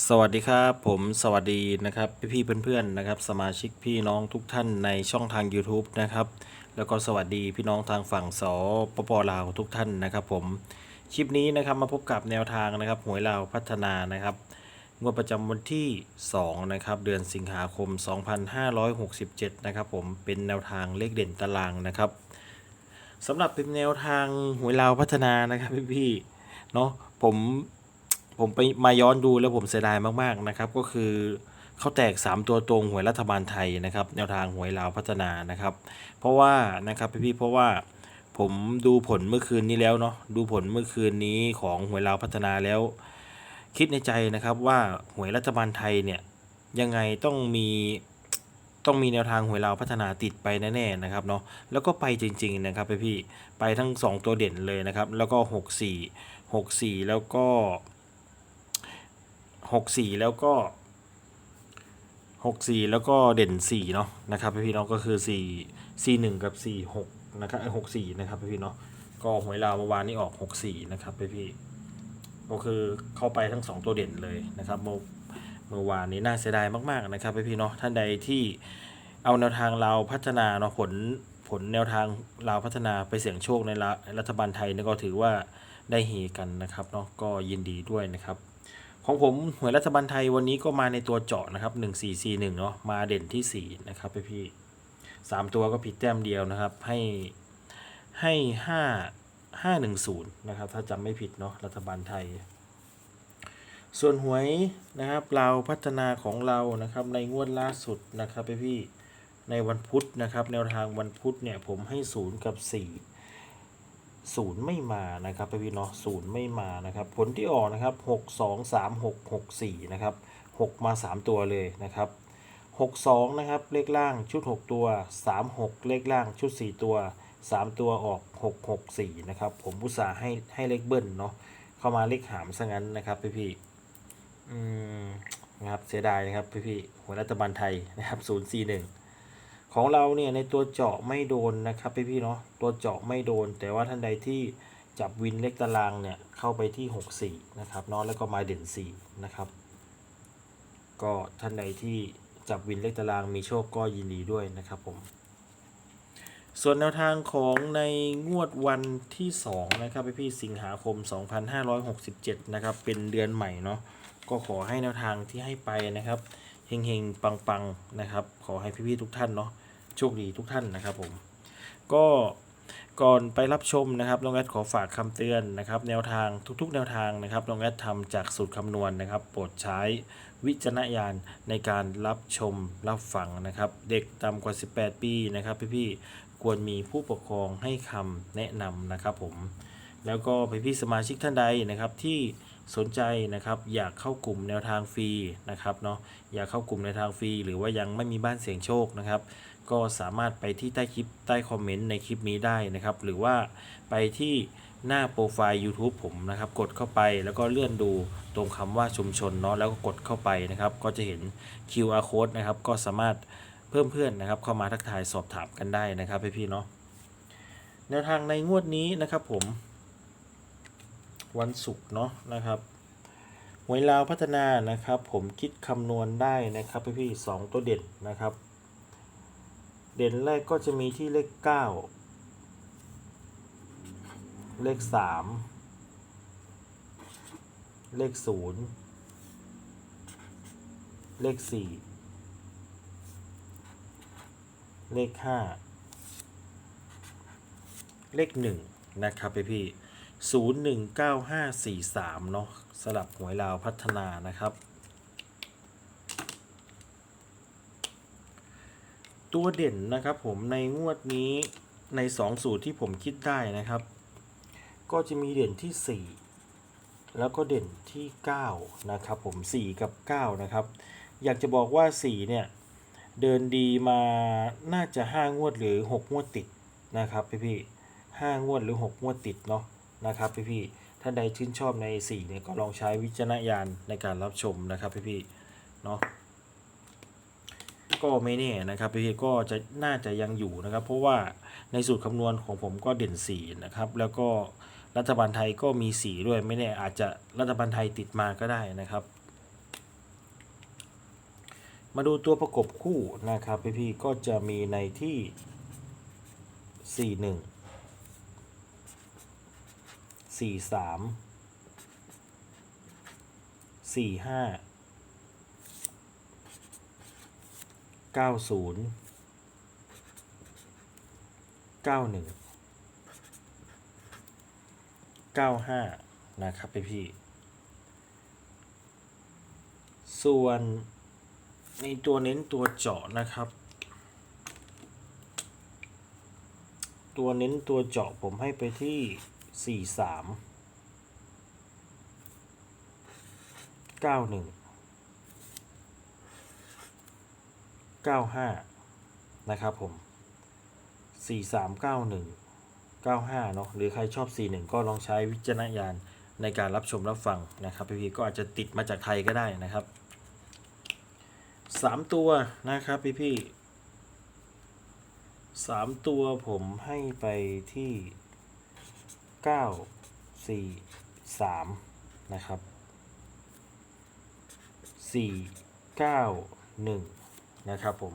สวัสดีครับผมสวัสดีนะครับพี่ๆเพื่อนๆนะครับ สมาชิกพี่น้องทุกท่านในช่องทาง YouTube นะครับ แล้วก็สวัสดีพี่น้องทางฝั่งสปปลาวทุกท่านนะครับ ผมคลิปนี้นะครับมาพบกับแนวทางนะครับหวยลาวพัฒนานะครับงวดประจำวันที่2นะครับเดือนสิงหาคม 2567 นะครับ ผมเป็นแนวทางเลขเด่นตารางนะครับสำหรับเป็นแนวทางหวยลาวพัฒนานะครับพี่ๆเนาะผม ผมไปมาย้อนดูแล้วผมเสียดายมากๆนะครับ ก็คือเขาแตก 3 ตัวตรงหวยรัฐบาลไทยนะครับ แนวทางหวยลาวพัฒนานะครับ เพราะว่านะครับพี่ๆเพราะว่าผมดูผลเมื่อคืนนี้แล้วเนาะดูผลเมื่อคืนนี้ของหวยลาวพัฒนาแล้ว คิดในใจนะครับว่าหวยรัฐบาลไทยเนี่ยยังไงต้องมีต้องมีแนวทางหวยลาวพัฒนาติดไปแน่ๆนะครับเนาะแล้วก็ไปจริง ๆ นะครับพี่ไปทั้ง 2 ตัวเด่นเลยนะครับ แล้วก็ 6 4 6 4 แล้วก็ หกสี่แล้วก็หกสี่แล้วก็เด่นสี่เนาะนะครับพี่น้องก็คือสี่สี่หนึ่งกับสี่หกนะครับหกสี่นะครับพี่เนาะก็หวยลาวเมื่อวานนี้ออกหกสี่นะครับพี่ก็คือเข้าไปทั้งสองตัวเด่นเลยนะครับเมื่อเมื่อวานนี้น่าเสียดายมากๆนะครับพี่เนาะท่านใดที่เอาแนวทางเราวพัฒนาเนาะผลผลแนวทางเราวพัฒนาไปเสี่ยงโชคในรัฐรัฐบาลไทยเนี่ยก็ถือว่าได้เฮกันนะครับเนาะก็ยินดีด้วยนะครับ ของผมหวยรัฐบาลไทยวันนี้ก็มาในตัวเจาะนะครับ1 4 4 1เนาะมาเด่นที่4นะครับพี่พี่สามตัวก็ผิดแต้มเดียวนะครับ ให้ให้ห้าห้าหนึ่งศูนย์นะครับ ถ้าจำไม่ผิดเนาะรัฐบาลไทย ส่วนหวยนะครับเราพัฒนาของเรานะครับในงวดล่าสุดนะครับพี่พี่ในวันพุธนะครับ แนวทางวันพุธเนี่ยผมให้ศูนย์กับสี่ ศูนย์ไม่มานะครับพี่เนาะศูนย์ไม่มานะครับ ผลที่ออกนะครับหกสองสามหกหกสี่นะครับหกมาสามตัวเลยนะครับหกสองนะครับเลขล่างชุดหกตัวสามหกเลขล่างชุดสี่ตัวสามตัวออกหกหกสี่นะครับ ผมอุตส่าห์ให้ให้เลขเบิ้ลเนาะเข้ามาเลขหามซะงั้นนะครับพี่พี่อืมนะครับเสียดายนะครับพี่พี่หัวรัฐบาลไทยนะครับศูนย์สี่หนึ่ง ของเราเนี่ยในตัวเจาะไม่โดนนะครับพี่ๆเนาะตัวเจาะไม่โดน แต่ว่าท่านใดที่จับวินเลขตารางเนี่ยเข้าไปที่ 64 นะครับเนาะแล้วก็มาเด่น 4 นะครับ ก็ท่านใดที่จับวินเลขตารางมีโชคก็ยินดีด้วยนะครับผมส่วนแนวทางของในงวดวันที่ 2 นะครับพี่ๆสิงหาคม 2567 นะครับ เป็นเดือนใหม่เนาะก็ขอให้แนวทางที่ให้ไปนะครับเฮงๆ ปังๆ นะครับ ขอให้พี่ๆ ทุกท่านเนาะ โชคดีทุกท่านนะครับผม ก็ก่อนไปรับชมนะครับน้องแอดขอฝากคำเตือนนะครับ แนวทางทุกๆ แนวทางนะครับน้องแอดทำจากสูตรคำนวณนะครับ โปรดใช้วิจารณญาณในการรับชมรับฟังนะครับ เด็กต่ำกว่า 18 ปีนะครับ พี่ๆควรมีผู้ปกครองให้คำแนะนำนะครับผมแล้วก็พี่ๆสมาชิกท่านใดนะครับที่สนใจนะครับอยากเข้ากลุ่มแนวทางฟรีนะครับเนาะอยากเข้ากลุ่มแนวทางฟรีหรือว่ายังไม่มีบ้านเสียงโชคนะครับ ก็สามารถไปที่ใต้คลิปใต้คอมเมนต์ในคลิปนี้ได้นะครับ หรือว่าไปที่หน้าโปรไฟล์ YouTube ผมนะครับ กดเข้าไปแล้วก็เลื่อนดูตรงคำว่าชุมชนเนาะแล้วก็กดเข้าไปนะครับ ก็จะเห็น QR code นะครับ ก็สามารถเพิ่มเพื่อนนะครับ เข้ามาทักทายสอบถามกันได้นะครับพี่ๆเนาะแนวทางในงวดนี้นะครับผม วันศุกร์เนาะนะครับหวยลาวพัฒนานะครับ ผมคิดคำนวณได้นะครับพี่พี่ๆสองตัวเด่นนะครับ เด่นแรกก็จะมีที่เลขเก้าเลขสามเลขศูนย์เลขสี่เลขห้าเลขหนึ่งนะครับพี่พี่ๆศูนย์หนึ่งเก้าห้าสี่สามเนาะสลับหวยลาวพัฒนานะครับ ตัวเด่นนะครับผมในงวดนี้ใน 2 สูตรที่ผมคิดได้นะครับ ก็จะมีเด่นที่ 4 แล้วก็เด่นที่ 9 นะครับผม 4 กับ 9 นะครับ อยากจะบอกว่า 4 เนี่ย เดินดีมาน่าจะ 5 งวดหรือ 6 งวดติดนะครับพี่พี่ๆห้างวดหรือ 6 งวดติดเนาะนะครับพี่พี่ท่านใดชื่นชอบใน 4 เนี่ยก็ลองใช้วิจารณญาณในการรับชมนะครับพี่พี่เนาะ ก็ไม่แน่นะครับพี่ก็จะน่าจะยังอยู่นะครับ เพราะว่าในสูตรคำนวณของผมก็เด่น4นะครับ แล้วก็รัฐบาลไทยก็มี 4 ด้วยไม่แน่อาจจะรัฐบาลไทยติดมาก็ได้นะครับ มาดูตัวประกบคู่นะครับพี่ๆก็จะมีในที่ 41 43 45 90 91 95นะครับพี่ๆส่วนในตัวเน้นตัวเจาะนะครับ ตัวเน้นตัวเจาะผมให้ไปที่43 91 95 นะครับผม 4391 95 เนาะหรือใครชอบ 41 ก็ลองใช้วิจารณญาณในการรับชมรับฟังนะครับพี่ๆก็อาจจะติดมาจากไทยก็ได้นะครับ 3 ตัวนะครับพี่ๆ3ตัวผมให้ไปที่9 4 3นะครับ4 9 1น นะครับผม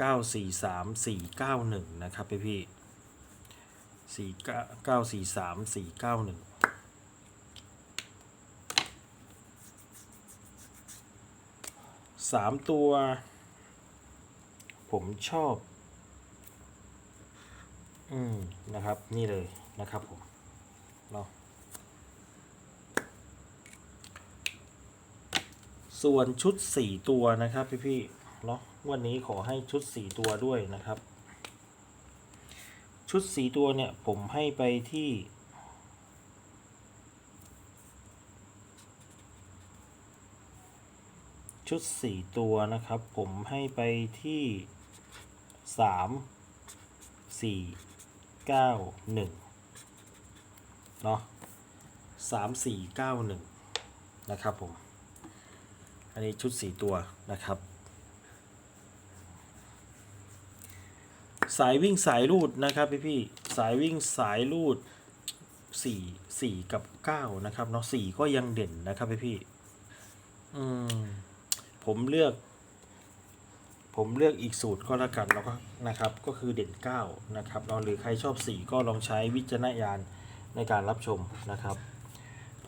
9 4 3 4 9 1 นะครับพี่พี่สี่เก้าเก้าสี่สามสี่เก้าหนึ่งสามตัว ผมชอบ อืม นะครับ นี่เลยนะครับผมเนาะส่วนชุดสี่ตัวนะครับพี่พี่ เนาะวันนี้ขอให้ชุดสี่ตัวด้วยนะครับ ชุดสีตัวเนี่ย ผมให้ไปที่ ชุดสี่ตัวนะครับ ผมให้ไปที่สามสี่เก้าหนึ่งเนาะสามสี่เก้าหนึ่งนะครับผม อันนี้ชุดสี่ตัวนะครับ สายวิ่งสายรูดนะครับพี่พี่สายวิ่งสายรูดสี่สี่กับเก้านะครับเนาะสี่ก็ยังเด่นนะครับพี่พี่อืมผมเลือก ผมเลือกอีกสูตรก็แล้วกันแล้วก็นะครับ ก็คือเด่นเก้านะครับเราหรือใครชอบสี่ก็ลองใช้วิจารณญาณในการรับชมนะครับ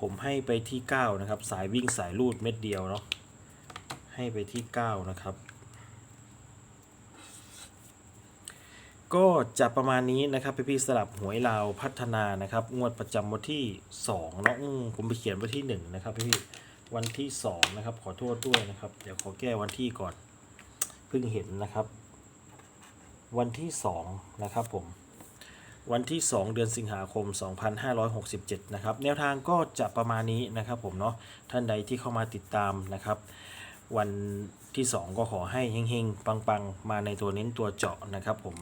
ผมให้ไปที่เก้านะครับ สายวิ่งสายรูดเม็ดเดียวเนาะให้ไปที่เก้านะครับ ก็จะประมาณนี้นะครับพี่พี่สลับหวยลาวพัฒนานะครับ งวดประจำวันที่2เนาะผมไปเขียนวันที่1นะครับพี่พี่วันที่2นะครับ ขอโทษด้วยนะครับ เดี๋ยวขอแก้วันที่ก่อนเพิ่งเห็นนะครับ วันที่2นะครับผมวันที่ 2 เดือนสิงหาคม 2567 นะครับ แนวทางก็จะประมาณนี้นะครับผมเนาะท่านใดที่เข้ามาติดตามนะครับ วันที่ 2 ก็ขอให้เฮงๆ ปังๆ มาในตัวเน้นตัวเจาะนะครับผม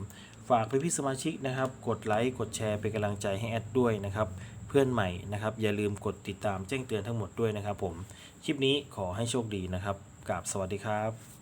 ฝากไปพี่สมาชิกนะครับ กดไลค์กดแชร์เป็นกำลังใจให้แอดด้วยนะครับ เพื่อนใหม่นะครับ อย่าลืมกดติดตามแจ้งเตือนทั้งหมดด้วยนะครับ ผมคลิปนี้ขอให้โชคดีนะครับกราบสวัสดีครับ